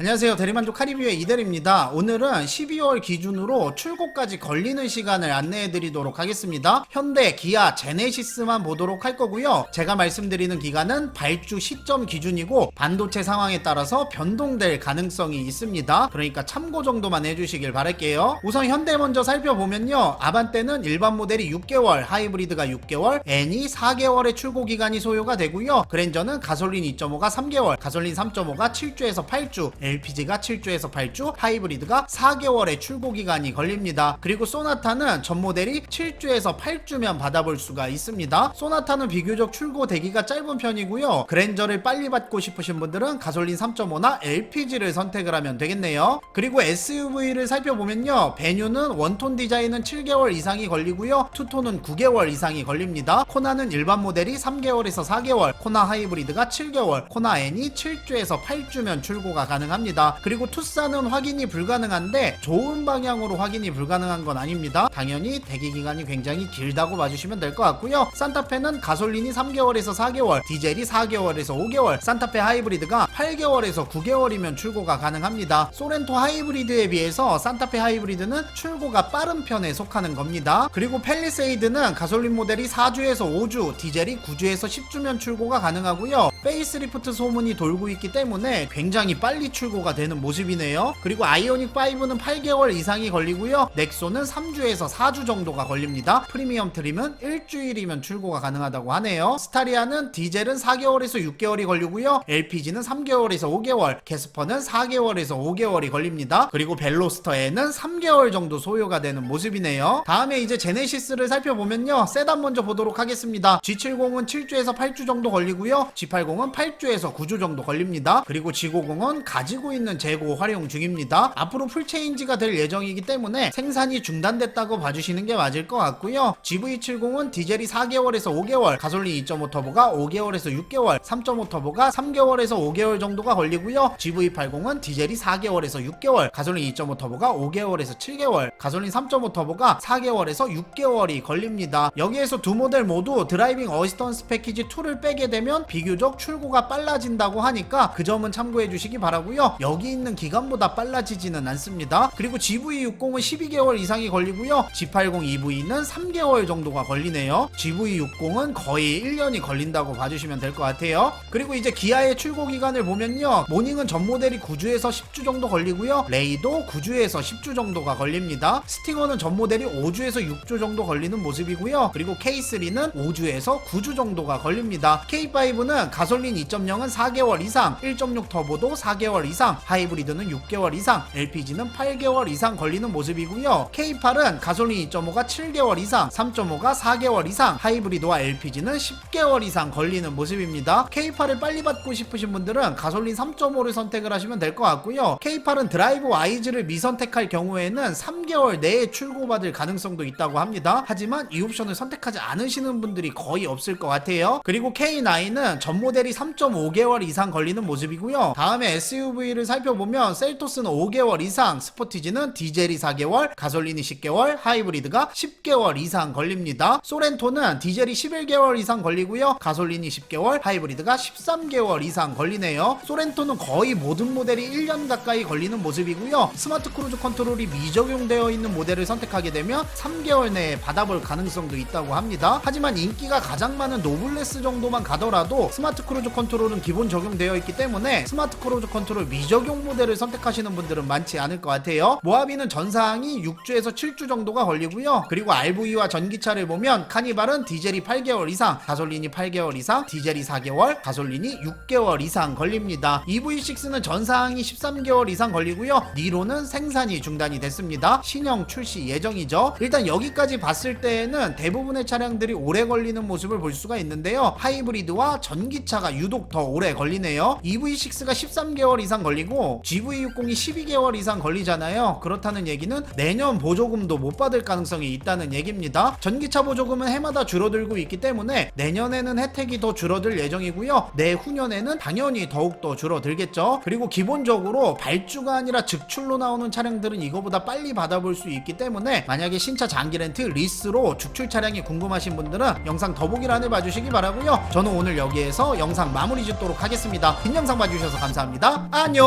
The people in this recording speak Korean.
안녕하세요. 대리만족 카리뷰의 이대리입니다. 오늘은 12월 기준으로 출고까지 걸리는 시간을 안내해 드리도록 하겠습니다. 현대, 기아, 제네시스만 보도록 할 거고요. 제가 말씀드리는 기간은 발주 시점 기준이고 반도체 상황에 따라서 변동될 가능성이 있습니다. 그러니까 참고 정도만 해주시길 바랄게요. 우선 현대 먼저 살펴보면요. 아반떼는 일반 모델이 6개월, 하이브리드가 6개월, N이 4개월의 출고 기간이 소요가 되고요. 그랜저는 가솔린 2.5가 3개월, 가솔린 3.5가 7주에서 8주, LPG가 7주에서 8주, 하이브리드가 4개월의 출고 기간이 걸립니다. 그리고 소나타는 전 모델이 7주에서 8주면 받아볼 수가 있습니다. 소나타는 비교적 출고 대기가 짧은 편이고요. 그랜저를 빨리 받고 싶으신 분들은 가솔린 3.5나 LPG를 선택을 하면 되겠네요. 그리고 SUV를 살펴보면요. 베뉴는 원톤 디자인은 7개월 이상이 걸리고요. 투톤은 9개월 이상이 걸립니다. 코나는 일반 모델이 3개월에서 4개월, 코나 하이브리드가 7개월, 코나 N이 7주에서 8주면 출고가 가능합니다. 그리고 투싼은 확인이 불가능한데 좋은 방향으로 확인이 불가능한 건 아닙니다. 당연히 대기 기간이 굉장히 길다고 봐주시면 될 것 같고요. 산타페는 가솔린이 3개월에서 4개월, 디젤이 4개월에서 5개월, 산타페 하이브리드가 8개월에서 9개월이면 출고가 가능합니다. 소렌토 하이브리드에 비해서 산타페 하이브리드는 출고가 빠른 편에 속하는 겁니다. 그리고 펠리세이드는 가솔린 모델이 4주에서 5주, 디젤이 9주에서 10주면 출고가 가능하고요. 페이스리프트 소문이 돌고 있기 때문에 굉장히 빨리 출고가 되는 모습이네요. 그리고 아이오닉 5는 8개월 이상이 걸리고요. 넥소는 3주에서 4주 정도가 걸립니다. 프리미엄 트림은 일주일이면 출고가 가능하다고 하네요. 스타리아는 디젤은 4개월에서 6개월이 걸리고요. LPG는 3개월에서 5개월, 캐스퍼는 4개월에서 5개월이 걸립니다. 그리고 벨로스터에는 3개월 정도 소요가 되는 모습이네요. 다음에 이제 제네시스를 살펴보면요. 세단 먼저 보도록 하겠습니다. G70은 7주에서 8주 정도 걸리고요. G80 은 8주에서 9주 정도 걸립니다. 그리고 G90은 가지고 있는 재고 활용 중입니다. 앞으로 풀체인지가 될 예정이기 때문에 생산이 중단됐다고 봐주시는 게 맞을 것 같고요. GV70은 디젤이 4개월에서 5개월, 가솔린 2.5 터보가 5개월에서 6개월, 3.5 터보가 3개월에서 5개월 정도가 걸리고요. GV80은 디젤이 4개월에서 6개월, 가솔린 2.5 터보가 5개월에서 7개월, 가솔린 3.5 터보가 4개월에서 6개월이 걸립니다. 여기에서 두 모델 모두 드라이빙 어시스턴스 패키지 2를 빼게 되면 비교적 출고가 빨라진다고 하니까 그 점은 참고해 주시기 바라고요. 여기 있는 기간보다 빨라지지는 않습니다. 그리고 GV60은 12개월 이상이 걸리고요. G80 EV는 3개월 정도가 걸리네요. GV60은 거의 1년이 걸린다고 봐주시면 될 것 같아요. 그리고 이제 기아의 출고 기간을 보면요. 모닝은 전 모델이 9주에서 10주 정도 걸리고요. 레이도 9주에서 10주 정도가 걸립니다. 스팅어는 전 모델이 5주에서 6주 정도 걸리는 모습이고요. 그리고 K3는 5주에서 9주 정도가 걸립니다. K5는 가 솔린 2.0은 4개월 이상, 1.6 터보도 4개월 이상, 하이브리드는 6개월 이상, LPG는 8개월 이상 걸리는 모습이고요. K8은 가솔린 2.5가 7개월 이상, 3.5가 4개월 이상, 하이브리드와 LPG는 10개월 이상 걸리는 모습입니다. K8을 빨리 받고 싶으신 분들은 가솔린 3.5를 선택을 하시면 될 것 같고요. K8은 드라이브 와이즈를 미선택할 경우에는 3개월 내에 출고받을 가능성도 있다고 합니다. 하지만 이 옵션을 선택하지 않으시는 분들이 거의 없을 것 같아요. 그리고 K9은 전 모델 이 3.5개월 이상 걸리는 모습이고요. 다음에 SUV를 살펴보면 셀토스는 5개월 이상, 스포티지는 디젤이 4개월, 가솔린이 10개월, 하이브리드가 10개월 이상 걸립니다. 소렌토는 디젤이 11개월 이상 걸리고요. 가솔린이 10개월, 하이브리드가 13개월 이상 걸리네요. 소렌토는 거의 모든 모델이 1년 가까이 걸리는 모습이고요. 스마트 크루즈 컨트롤이 미적용되어 있는 모델을 선택하게 되면 3개월 내에 받아볼 가능성도 있다고 합니다. 하지만 인기가 가장 많은 노블레스 정도만 가더라도 스마트 크루즈 컨트롤은 기본 적용되어 있기 때문에 스마트 크루즈 컨트롤 미적용 모델을 선택하시는 분들은 많지 않을 것 같아요. 모하비는 전사항이 6주에서 7주 정도가 걸리고요. 그리고 RV와 전기차를 보면 카니발은 디젤이 8개월 이상, 가솔린이 8개월 이상, 디젤이 4개월, 가솔린이 6개월 이상 걸립니다. EV6는 전사항이 13개월 이상 걸리고요. 니로는 생산이 중단이 됐습니다. 신형 출시 예정이죠. 일단 여기까지 봤을 때에는 대부분의 차량들이 오래 걸리는 모습을 볼 수가 있는데요. 하이브리드와 전기차 가 유독 더 오래 걸리네요. EV6가 13개월 이상 걸리고 GV60이 12개월 이상 걸리잖아요. 그렇다는 얘기는 내년 보조금도 못 받을 가능성이 있다는 얘기입니다. 전기차 보조금은 해마다 줄어들고 있기 때문에 내년에는 혜택이 더 줄어들 예정이고요. 내후년에는 당연히 더욱더 줄어들겠죠. 그리고 기본적으로 발주가 아니라 즉출로 나오는 차량들은 이거보다 빨리 받아볼 수 있기 때문에 만약에 신차 장기 렌트 리스로 축출 차량이 궁금하신 분들은 영상 더보기란을 봐주시기 바라고요. 저는 오늘 여기에서 영상 마무리 짓도록 하겠습니다. 긴 영상 봐주셔서 감사합니다. 안녕.